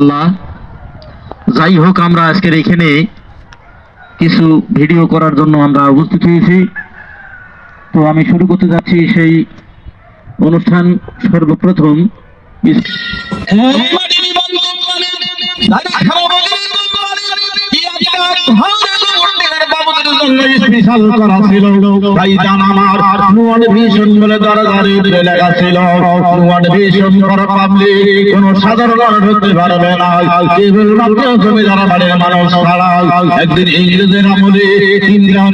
আল্লাহ যাই হোক, আমরা আজকের এখানে কিছু ভিডিও করার জন্য আমরা উপস্থিত হয়েছি। তো আমি শুরু করতে যাচ্ছি সেই অনুষ্ঠান সর্বপ্রথম। স্পেশাল করা ছিল। তাই জান আমার নুয়ান ভীষণ বলে দরদারে লেখা ছিল। নুয়ান ভীষণ করা পাবলিক কোন সাধারণ হতে পারবে না। কেবলমাত্র জমিদার বাড়ির মানুষ ছাড়া। একদিন ইংরেজের আমলে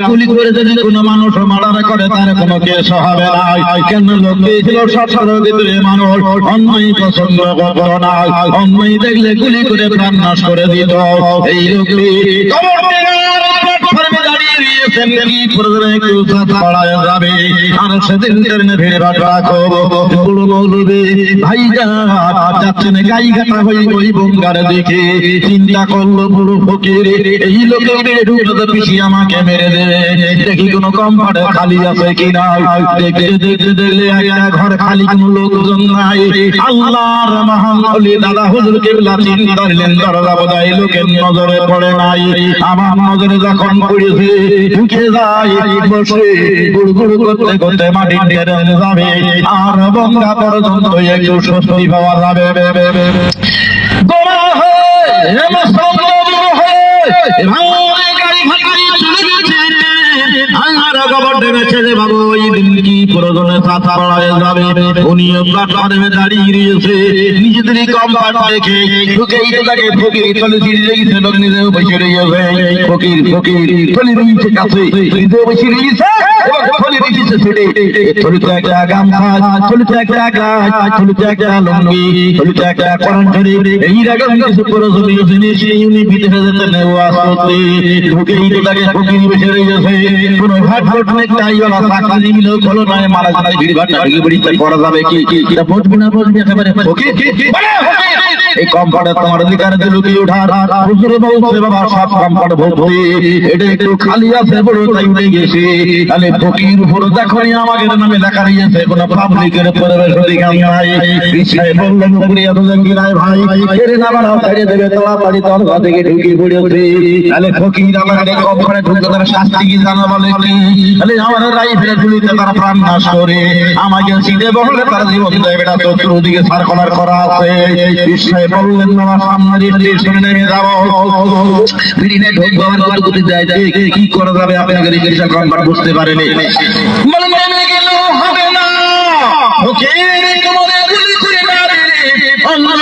গুলি করে যদি কোনো মানুষ মার্ডার করে, তার কোনো কেস হবে না। কেন লোক ভিতরে মানুষ অন্যায় পছন্দ করত না। অন্যায় দেখলে গুলি করে প্রাণ নাশ করে দিত। এই লোকটি দিয়েছেন কি প্রয়োজনে কেউ ছড়ায় যাবে। আর সেদিন ট্রেনে ভিড়ে চিন্তা করল বুড়ো ফকির, এই লোকের ঢুকতে আমাকে মেরে দেবে। দেখি কোনো কম্পার্টে খালি আছে কিনা। দেখতে দেখতে দেখলে একটা ঘর খালি কোনো লোকজন নাই। আল্লাহর মহান অলি দাদা হুজুর কেবলা চিন্তা করলেন দরজা বোধহয় লোকের নজরে পড়ে নাই। আমার নজরে যখন পড়েছে ঢুকে যায় বসে? গুড় গুড় করতে আর যে বাবু। প্রয়োজনে পড়ায় যাবে। উনি প্ল্যাটফর্মে দাঁড়িয়ে রয়েছে। নিজেদের কম্পার্ট দেখে ঢুকেই তো তাকে ফকির চলে দিয়ে লেগেছে নিজেও বসে রয়েছে। ফকির ফকির রয়েছে কাছে। বসে রয়েছে। কোন নয় মারা যায় ভিড় ভাট বড়ি করা যাবে কি বুঝবি না বুঝবি একেবারে ওকে এই কম্পাউন্ডে তোমার অধিকার দিল কি ওঠার। হুজুরে বলছে, বাবা, সব ভর্তি। এটা একটু খালি আছে বড় তাই গেছে। তাহলে ফকির আমাদের নামে লেখা রয়েছে কোন পাবলিকের পরিবেশ অধিকার নাই। বিষয় বললেন নাই ভাই, এর ছেড়ে দেবে বাড়ি তোর ঘর থেকে ঢুকে পড়েছে। তাহলে ফকির আমাকে কম্পাউন্ডে ঢুকে তার শাস্তি কি জানা বলে কি? তাহলে আমার রাইফেলে গুলিতে তার প্রাণ নাশ করে। আমাকে সিধে বহলে তার জীবন চতুর্দিকে সার্কুলার করা আছে। বিষয় বললেন বাবা সামনে স্টেশনে নেমে যাব। বিরিনে ঢুকবো আমার কতগুলি যায় যায়। কি করা যাবে? আপনাকে রিক্সা কনভার্ট বুঝতে পারেনি। বলেন গেল হবে না।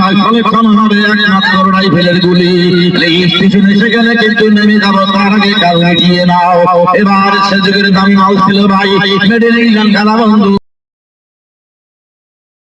না ফলে ক্ষমা হবে একমাত্র রাইফেলের গুলি। স্টেশনে সেখানে কিন্তু নেমে যাব, তার আগে কাল গিয়ে নাও। এবার সে দামি ভাই